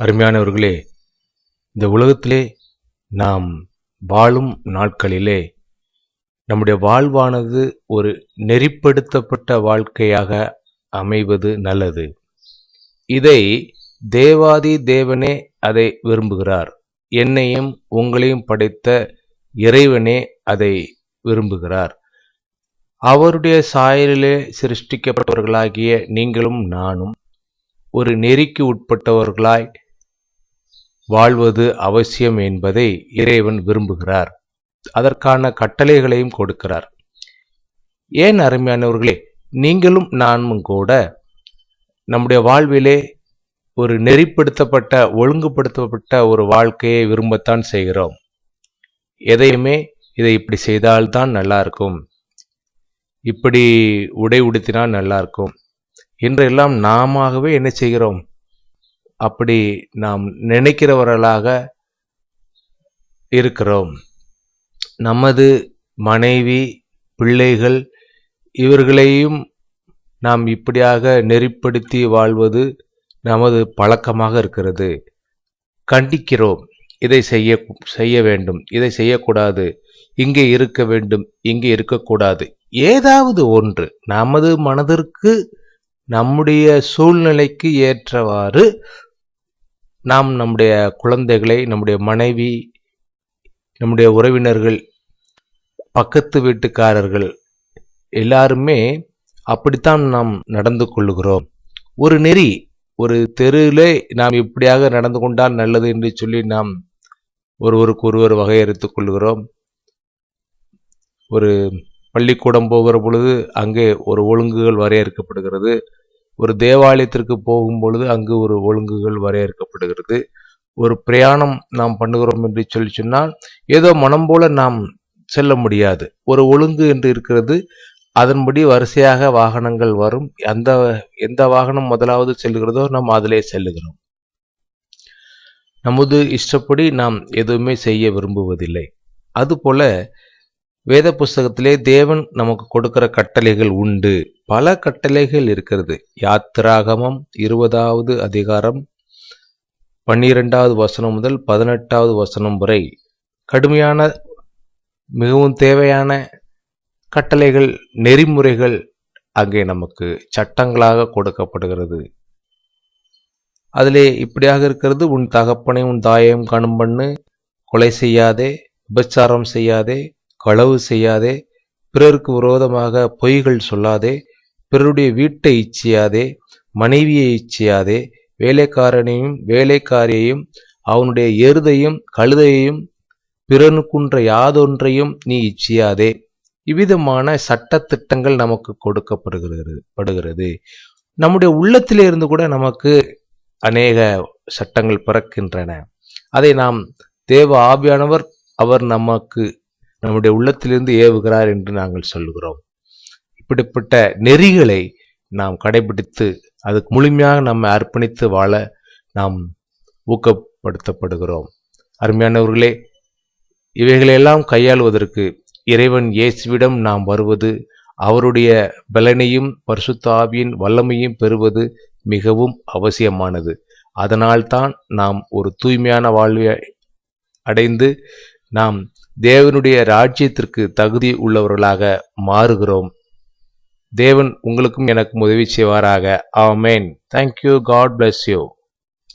அருமையானவர்களே இந்த உலகத்திலே நாம் வாழும் நாட்களிலே நம்முடைய வாழ்வானது ஒரு நெறிப்படுத்தப்பட்ட வாழ்க்கையாக அமைவது நல்லது. இதை தேவாதி தேவனே அதை விரும்புகிறார். என்னையும் உங்களையும் படைத்த இறைவனே அதை விரும்புகிறார். அவருடைய சாயலிலே சிருஷ்டிக்கப்பட்டவர்களாகிய நீங்களும் நானும் ஒரு நெறிக்கு உட்பட்டவர்களாய் வாழ்வது அவசியம் என்பதை இறைவன் விரும்புகிறார். அதற்கான கட்டளைகளையும் கொடுக்கிறார். ஏன் அருமையானவர்களே நீங்களும் நானும் கூட நம்முடைய வாழ்விலே ஒரு நெறிப்படுத்தப்பட்ட ஒழுங்குபடுத்தப்பட்ட ஒரு வாழ்க்கையை விரும்பத்தான் செய்கிறோம். எதையுமே இதை இப்படி செய்தால்தான் நல்லா இருக்கும் இப்படி உடை உடுத்தினால் நல்லா இருக்கும் என்றெல்லாம் நாமவே என்ன செய்கிறோம்? அப்படி நாம் நினைக்கிறவர்களாக இருக்கிறோம். நமது மனைவி பிள்ளைகள் இவர்களையும் நாம் இப்படியாக நெறிப்படுத்தி வாழ்வது நமது பழக்கமாக இருக்கிறது. கண்டிக்கிறோம். இதை செய்ய செய்ய வேண்டும். இதை செய்யக்கூடாது. இங்கே இருக்க வேண்டும். இங்கே இருக்கக்கூடாது. ஏதாவது ஒன்று நமது மனதிற்கு நம்முடைய சூழ்நிலைக்கு ஏற்றவாறு நாம் நம்முடைய குழந்தைகளை நம்முடைய மனைவி நம்முடைய உறவினர்கள் பக்கத்து வீட்டுக்காரர்கள் எல்லாருமே அப்படித்தான் நாம் நடந்து கொள்ளுகிறோம். ஒரு நெறி ஒரு தெருவிலே நாம் இப்படியாக நடந்து கொண்டால் நல்லது என்று சொல்லி நாம் ஒருவருக்கு ஒருவர் வகையறுத்துக் கொள்கிறோம் ஒரு பள்ளிக்கூடம் போகிற பொழுது அங்கே ஒரு ஒழுங்குகள் வரையறுக்கப்படுகிறது. ஒரு தேவாலயத்திற்கு போகும் பொழுது அங்கு ஒரு ஒழுங்குகள் வரையறுக்கப்படுகிறது. ஒரு பிரயாணம் நாம் பண்ணுகிறோம் என்று சொல்லி சொன்னால் ஏதோ மனம் போல நாம் செல்ல முடியாது. ஒரு ஒழுங்கு என்று இருக்கிறது அதன்படி வரிசையாக வாகனங்கள் வரும். அந்த எந்த வாகனம் முதலாவது செல்லுகிறதோ நாம் அதிலே செல்லுகிறோம். நமது இஷ்டப்படி நாம் எதுவுமே செய்ய விரும்புவதில்லை. அதுபோல வேத புஸ்தகத்திலே தேவன் நமக்கு கொடுக்கிற கட்டளைகள் உண்டு. பல கட்டளைகள் இருக்கிறது. யாத்திராகமம் இருபதாவது அதிகாரம் பன்னிரெண்டாவது வசனம் முதல் பதினெட்டாவது வசனம் வரை கடுமையான மிகவும் தேவையான கட்டளைகள் நெறிமுறைகள் அங்கே நமக்கு சட்டங்களாக கொடுக்கப்படுகிறது. அதிலே இப்படியாக இருக்கிறது. உன் தகப்பனை உன் தாயையும் கணும் பண்ணு. கொலை செய்யாதே. விபச்சாரம் செய்யாதே. களவு செய்யாதே பிறருக்கு விரோதமாக பொய்கள் சொல்லாதே பிறருடைய வீட்டை இச்சியாதே மனைவியை இச்சியாதே வேலைக்காரனையும் வேலைக்காரியையும் அவனுடைய எருதையும் கழுதையையும் பிறனுக்குன்ற யாதொன்றையும் நீ இச்சியாதே. இவ்விதமான சட்ட திட்டங்கள் நமக்கு கொடுக்கப்படுகிறது படுகிறது. நம்முடைய உள்ளத்திலே இருந்து கூட நமக்கு அநேக சட்டங்கள் பிறக்கின்றன. அதை நாம் தேவ ஆவியானவர் அவர் நமக்கு நம்முடைய உள்ளத்திலிருந்து ஏவுகிறார் என்று நாங்கள் சொல்லுகிறோம். இப்படிப்பட்ட நெறிகளை நாம் கடைபிடித்து அதுக்கு முழுமையாக நம்மை அர்ப்பணித்து வாழ நாம் ஊக்கப்படுத்தப்படுகிறோம். அருமையானவர்களே இவைகளெல்லாம் கையாளுவதற்கு இறைவன் இயேசுவிடம் நாம் வருவது அவருடைய பலனையும் பரிசுத்தாவியின் வல்லமையும் பெறுவது மிகவும் அவசியமானது. அதனால்தான் நாம் ஒரு தூய்மையான வாழ்வை அடைந்து நாம் தேவனுடைய ராஜ்யத்திற்கு தகுதி உள்ளவர்களாக மாறுகிறோம். தேவன் உங்களுக்கும் எனக்கும் உதவி செய்வாராக. ஆமேன். Thank you God bless you